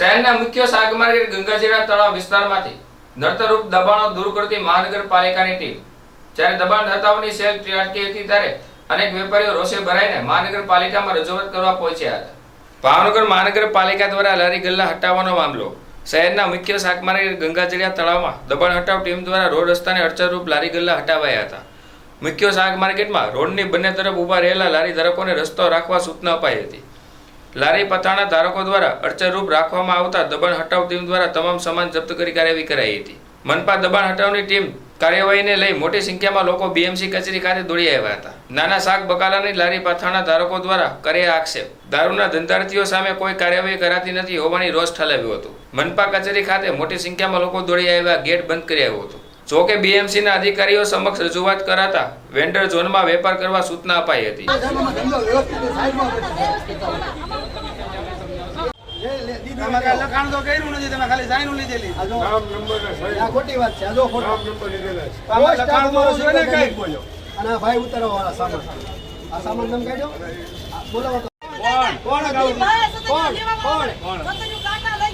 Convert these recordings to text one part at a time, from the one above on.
શહેરના મુખ્ય શાક માર્કેટ ગંગાજીરા તળાવ વિસ્તારમાંથી નડતરરૂપ દબાણો દૂર કરતી મહાનગરપાલિકાની ટીમ. જ્યારે દબાણ નર્તાઓની સેલ ત્રાટકી હતી ત્યારે અનેક વેપારીઓ રોષે ભરાઈને મહાનગરપાલિકામાં રજૂઆત કરવા પહોંચ્યા હતા. ભાવનગર મહાનગરપાલિકા દ્વારા લારી ગલ્લા હટાવવાનો મામલો. શહેરના મુખ્ય શાક માર્કેટ ગંગાજળિયા તળાવમાં દબાણ હટાવ ટીમ દ્વારા રોડ રસ્તાને અડચણરૂપ લારી ગલ્લા હટાવાયા હતા. મુખ્ય શાક માર્કેટમાં રોડની બંને તરફ ઊભા રહેલા લારી ધારકોને રસ્તો રાખવા સૂચના અપાઈ હતી. લારી પથાણા ધારકો દ્વારા અડચણરૂપ રાખવામાં આવતા દબાણ હટાવ ટીમ દ્વારા તમામ સામાન જપ્ત કરી કાર્યવાહી કરાઈ હતી. મનપા દબાણ હટાવની ટીમ કાર્યવાહીને લઈ મોટી સંખ્યામાં લોકો બીએમસી કચેરી ખાતે દોડી આવ્યા હતા. નાના શાક બકાલાની લારી પથાણા ધારકો દ્વારા કર્યા આક્ષેપ. દારૂના ધંધાર્થીઓ સામે કોઈ કાર્યવાહી કરાતી નથી હોવાની રોષ ઠલાવ્યો હતો. મનપા કચેરી ખાતે મોટી સંખ્યામાં લોકો દોડી આવ્યા, ગેટ બંધ કરી આવ્યો હતો. જો કે બીએમસીના અધિકારીઓ સમક્ષ રજૂઆત કરાતા વેન્ડર ઝોનમાં વેપાર કરવા સૂચના અપાઈ હતી. કોણ? કોણ કોણ? કોણ? કોણ?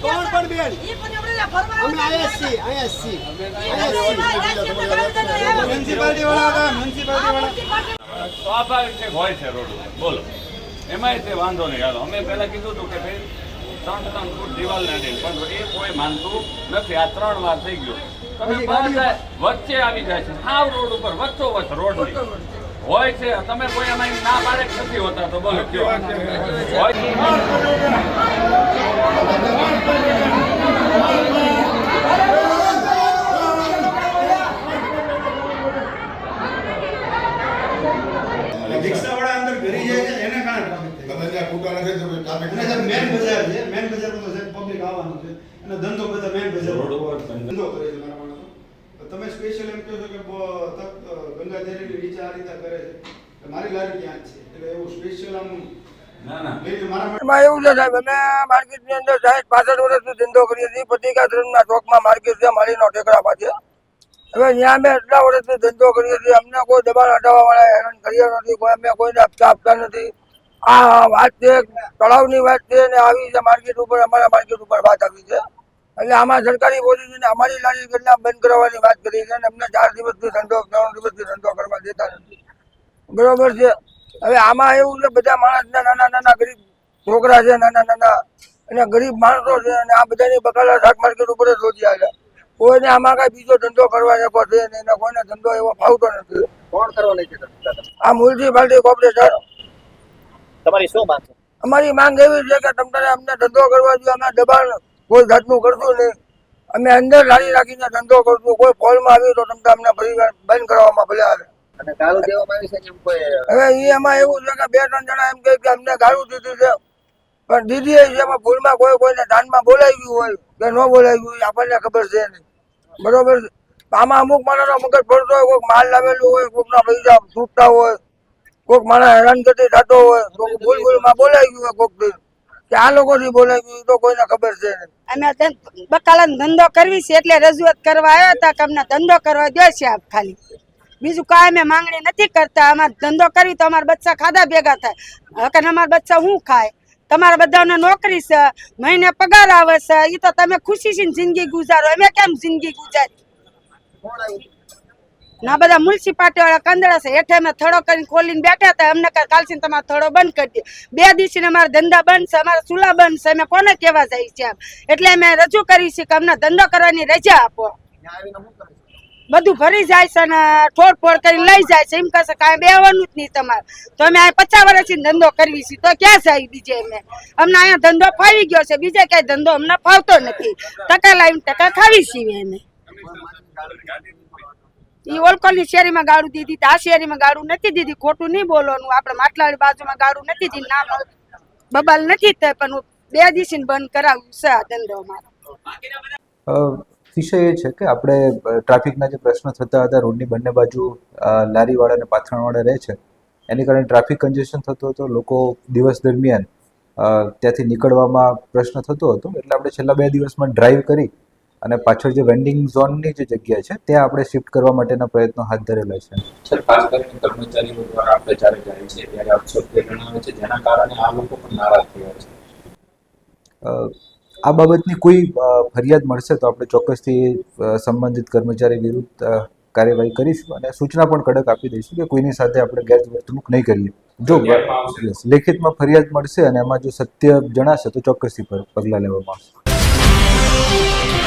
કોણ? પણ બેન. સ્વાભાવિક છે હોય છે રોડ બોલો. એમાંય તે વાંધો નહીં. હાલો અમે પહેલા કીધું હતું કે ભાઈ ત્રણ ત્રણ ફૂટ દિવાલ નાખી પણ એ કોઈ માનતું નથી. આ ત્રણ વાર થઈ ગયું. તમે વચ્ચે આવી જાય છે. સાવ રોડ ઉપર વચ્ચો વચ્ચ રોડ હોય છે. તમે કોઈ એમાં ના પાડે નથી હોતા તો બોલો કયો? હોય રિક્ષાવાળા અંદર ઘરી જાય છે એને કારણે તમે ત્યાં ખૂટા નથી તો ટ્રાફિક અને જે મેન બજાર છે મેન બજારમાં તો સાહેબ પબ્લિક આવવાનું છે. અને ધંધો બધા મેન બજાર રોડ ઉપર ધંધો. કરે છે મારા માણસો. તમે સ્પેશિયલ એમ કહો છો કે તક ગંગાધરીની નીચે આ રીતે કરે છે. મારી લારી ક્યાં જ છે. એટલે એવું સ્પેશિયલ આમ ના ના. લઈને મારા માટે એમાં એવું છે સાહેબ અમે માર્કેટની અંદર સાઠ પાસઠ વર્ષથી ધંધો કરીએ છીએ પત્રિકા ધર્મના ચોકમાં માર્કેટ છે માલીનો ટેકરા પાસે. હવે ત્યાં અમે એટલા વર્ષથી ધંધો કરીએ છીએ અમને કોઈ દબાણ હટાવવા વાળા હેરાન કર્યા નથી કોઈ અમે કોઈને આપતા આપતા નથી. આ વાત છે તળાવની વાત છે ને આવી છે માર્કેટ ઉપર અમારા માર્કેટ ઉપર વાત આવી છે. એટલે આમાં સરકારી પોલીસને અમારી લારી ગલ્લા બંધ કરાવવાની વાત કરી છે અને અમને ચાર દિવસથી ધંધો ત્રણ દિવસથી ધંધો કરવા દેતા નથી. બરોબર છે? હવે આમાં એવું છે બધા માણસ નાના નાના ગરીબ છોકરા છે નાના નાના અને ગરીબ માણસો છે અને આ બધાની બકાલા શાક માર્કેટ ઉપર જ રોજી આવ્યા. કોઈને આમાં કઈ બીજો ધંધો કરવા શકો છે નહીં ને કોઈને ધંધો એવો ફાવતો નથી. કોણ કરવાની છે આ મ્યુનિસિપાલિટી કોર્પોરેશન. તમારી શું માંગ અમારી માંગ એવી છે કે તમને અમને ધંધો કરવા જોઈએ અમે દબાણ કોઈ જાતનું કરશું નહીં. અમે અંદર લારી રાખીને ધંધો કરશું. કોઈ ફોલમાં આવ્યું તો તમને અમને પરિવાર બંધ કરવામાં ભલે આવે. અને ગાળો દેવામાં આવી છે કે એમ કોઈ હવે એમાં એવું છે કે બે ત્રણ જણા એમ કે અમને ગાળું દીધી છે. પણ દીધી એમાં ભૂલમાં કોઈ કોઈને દાનમાં બોલાવ્યું હોય કે ન બોલાવ્યું હોય આપણને ખબર છે નહીં. બરોબર આમાં અમુક માણસનો મગજ પડતો હોય કોઈક માલ લાવેલું હોય કોઈકના પૈસા છૂટતા હોય કોઈક માણસ હેરાનગતિ થતો હોય કોઈક ભૂલ ભૂલમાં બોલાવ્યું હોય કોઈક. કે આ લોકોથી બોલાવ્યું તો કોઈને ખબર છે અમે બકાલાનો ધંધો કરવી છે એટલે રજૂઆત કરવા આવ્યા હતા કે અમને ધંધો કરવા દે છે આપ ખાલી. બીજું કાંઈ અમે માંગણી નથી કરતા. અમારે ધંધો કરી તો અમારા બચ્ચા ખાધા ભેગા થાય. હવે અમારા બચ્ચા શું ખાય? તમારા બધાને નોકરી છે, મહિને પગાર આવે છે એ તો તમે ખુશીથી જિંદગી ગુજારો. અમે કેમ જિંદગી ગુજારી? ના બધા મ્યુનિસિપાલિટી વાળા કંદડા છે, હેઠે અમે થડો કરીને ખોલીને બેઠા હતા. અમને કાલથી તમારો થડો બંધ કરી દે. બે દિવસે અમારા ધંધા બંધ છે, અમારા ચૂલા બંધ છે. અમે કોને કહેવા જાય છે એમ? એટલે અમે રજૂ કરી છે કે અમને ધંધો કરવાની રજા આપો. બધું ભરી જાય છે ને ઠોડ ફોડ કરીને લઈ જાય છે. એમ કહેશે કાંઈ બેવાનું જ નહીં તમારે. તો અમે આ પચાસ વર્ષથી ધંધો કરવી છે. તો ક્યાં જાય બીજે અમે? અમને અહીંયા ધંધો ફાવી ગયો છે. બીજે કઈ ધંધો અમને ફાવતો નથી. ટકા લાવીને ટકા ખાવી છીએ અમે. ઈ ઓલકોલની શેરીમાં ગાળું દીધી આ શેરીમાં ગાડું નથી દીધી. ખોટું નહીં બોલવાનું. આપણે માટલાવાળી બાજુમાં ગાળું નથી દીધી. નામ બબાલ નથી થાય પણ હું બે દિવસથી બંધ કરાવ્યું છે આ ધંધો મારો. અ, વિષય એ છે કે આપણે ટ્રાફિકના જે પ્રશ્નો થતા હતા રોડની બંને બાજુ લારીવાળા અને પાથરણવાળા રહે છે એની કારણે ટ્રાફિક કન્જેશન થતો હતો લોકો દિવસ દરમિયાન ત્યાંથી નીકળવામાં પ્રશ્ન થતો હતો એટલે આપણે છેલ્લા બે દિવસમાં ડ્રાઈવ કરી અને પાછળ જે વેન્ડિંગ ઝોનની જે જગ્યા છે ત્યાં આપણે શિફ્ટ કરવા માટેના પ્રયત્નો હાથ ધરેલા છે. સર ખાસ કરીને કર્મચારીઓ દ્વારા આપણે જ્યારે જાય છે ત્યારે અપશબ્દ જણાવે છે જેના કારણે આ લોકો પણ નારાજ થયા છે. આ બાબતની કોઈ ફરિયાદ મળશે તો આપણે ચોક્કસથી સંબંધિત કર્મચારી વિરુદ્ધ કાર્યવાહી કરીશું અને સૂચના પણ કડક આપી દઈશું કે કોઈની સાથે આપણે ગેરવર્તણૂક નહીં કરીએ. જો લેખિતમાં ફરિયાદ મળશે અને એમાં જો સત્ય જણાશે તો ચોક્કસથી પગલાં લેવામાં આવશે.